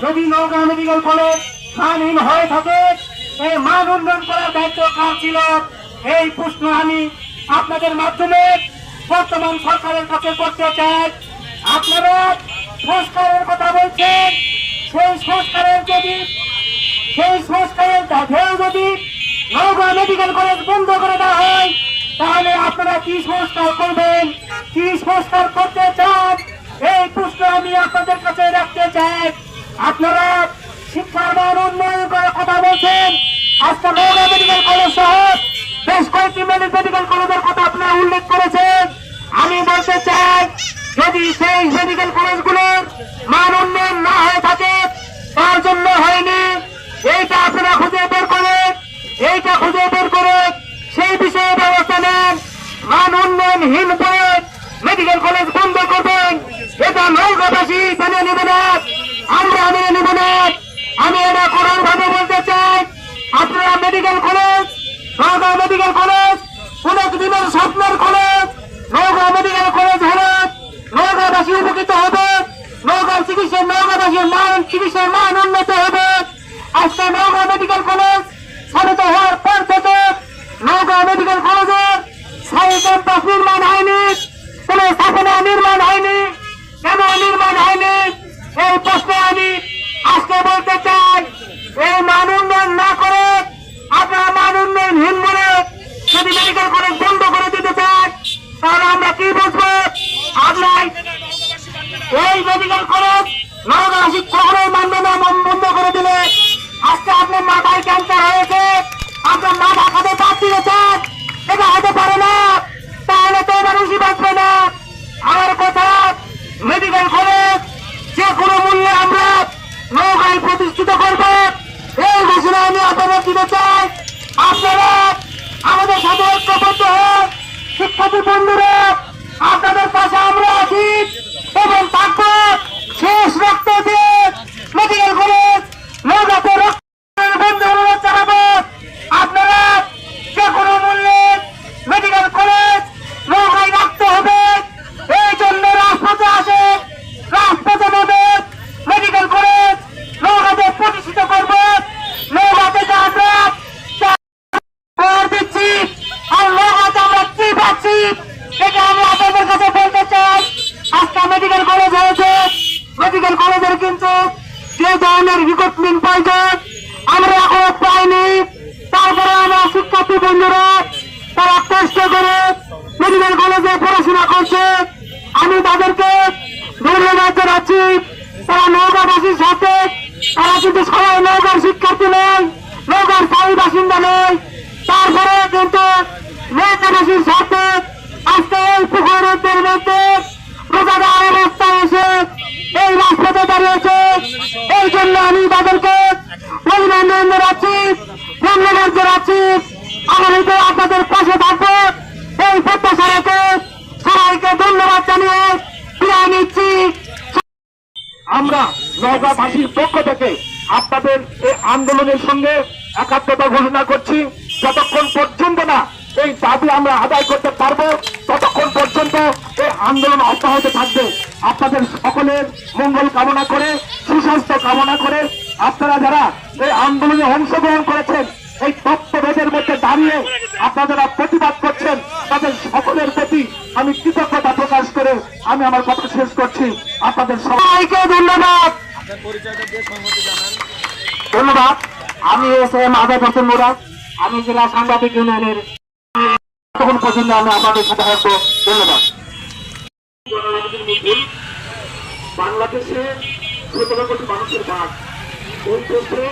যদি নৌকা medical college মানহীন হয়ে থাকে। এই মান উন্নয়ন করার দায়িত্ব কার ছিল? এই প্রশ্ন আমি আপনাদের মাধ্যমে বর্তমান সরকারের কাছে করতে চাই। আপনারা সংস্কারের কথা বলছেন। সেই সংস্কারের যদি সেই সংস্কারের ঢেউ যদি নওগাঁ মেডিকেল কলেজ বন্ধ করে দেওয়া হয়, তাহলে আপনারা কি সংস্কার করবেন? কি সংস্কার করতে চান? এই প্রশ্ন আমি আপনাদের কাছে রাখতে চাই। আপনারা শিক্ষার মান উন্নয়ন করার কথা বলছেন। আজকে নওগাঁ মেডিকেল কলেজ সহ বেশ কয়েকটি মেডিকেল কলেজের কথা আপনারা উল্লেখ করেছেন। আমি বলতে চাই, যদি সেই মেডিকেল কলেজগুলোর মান উন্নয়ন না হয়ে থাকে, তার জন্য হয়নি। এইটা আপনারা খুঁজে বের করে, এইটা খুঁজে বের করে সেই বিষয়ে ব্যবস্থা নেন। মান উন্নয়নহীন করে মেডিকেল কলেজ বন্ধ করবেন। মেডিকেল কলেজ অনেক দিনের স্বপ্নের কলেজ নৌকা মেডিকেল কলেজ হলে নৌকাবাসী উপকৃত হবে। নৌকার চিকিৎসা নৌকাবাসীর মান, চিকিৎসার মান উন্নত হবে। আজকে নৌকা মেডিকেল কলেজ স্থাপিত হওয়ার পর থেকে নৌকা মেডিকেল কলেজের স্থায়ী ক্যাম্পাস নির্মাণ হয়নি, কোন স্থাপনা নির্মাণ হয়নি। কেন নির্মাণ হয়নি? এই প্রশ্নে আমি আজকে বলতে চাই, এই মান উন্নয়ন না করে আপনারা মান উন্নয়নহীন যদি মেডিকেল কলেজ বন্ধ করে দিতে চান তাহলে আমরা কি বুঝব? আপনার এই মেডিকেল কলেজ নবগাছি কখনোই মানবে না বন্ধ করে দিলে। আজকে মাথায় ক্যান্সার হয়েছে, আপনার মাথা খাতে দিয়েছেন এটা হতে পারে না। তাহলে তো মানুষই বাঁচবে না। আমার কথা মেডিকেল কলেজ যে কোনো মূল্যে আমরা নৌকায় প্রতিষ্ঠিত করব, এই ঘোষণা আমি দিতে চাই। আপনারা শিক্ষার্থী বন্ধুরা আপনাদের মেডিকেল কলেজের কিন্তু যে ধরনের রিক্রুটমেন্ট প্রয়োজন আমরা এখনও পাইনি। তারপরে আমার শিক্ষার্থী বন্ধুরা, তারা কষ্ট করে মেডিকেল কলেজে পড়াশোনা করছে। আমি তাদেরকে ধন্যবাদ জানাচ্ছি। তারা নৌকাবাসীর সাথে, তারা কিন্তু সবাই নৌকার শিক্ষার্থী নয় নৌকার স্থায়ী বাসিন্দা নয়। তারপরে কিন্তু নৌকাবাসীর সাথে আজকে এই পুকুরের মধ্যে রোজাদার এই দাঁড়িয়েছে। এই জন্য আমি তাদেরকে অভিনন্দন জানাচ্ছি ধন্যবাদ জানাচ্ছি আগামীতে আপনাদের পাশে থাকব। এই প্রত্যাশা রেখে সবাইকে ধন্যবাদ জানিয়ে বিদায় নিচ্ছি। আমরা নওগাঁবাসীর পক্ষ থেকে আপনাদের এই আন্দোলনের সঙ্গে একাত্মতা ঘোষণা করছি। যতক্ষণ পর্যন্ত না এই দাবি আমরা আদায় করতে পারব, ততক্ষণ পর্যন্ত আন্দোলন অব্যাহত থাকবে। আপনাদের সকলের মঙ্গল কামনা করে সুস্বাস্থ্য কামনা করে আপনারা যারা এই আন্দোলনে অংশগ্রহণ করেছেন এই তত্ত্বভেদের মধ্যে দাঁড়িয়ে আপনারা প্রতিবাদ করছেন তাদের সকলের প্রতি আমি কৃতজ্ঞতা প্রকাশ করে আমি আমার কথা শেষ করছি। আপনাদের সবাই সবাইকে ধন্যবাদ। ধন্যবাদ। আমি এস এম আজাদ হোসেন মুরাদ আমি জেলা সাংবাদিক ইউনিয়নের তখন পর্যন্ত আমি আপনাদের সাথে থাকব। ধন্যবাদ। বাংলাদেশে সতেরো কোটি মানুষের ভাগ। ওই দেশে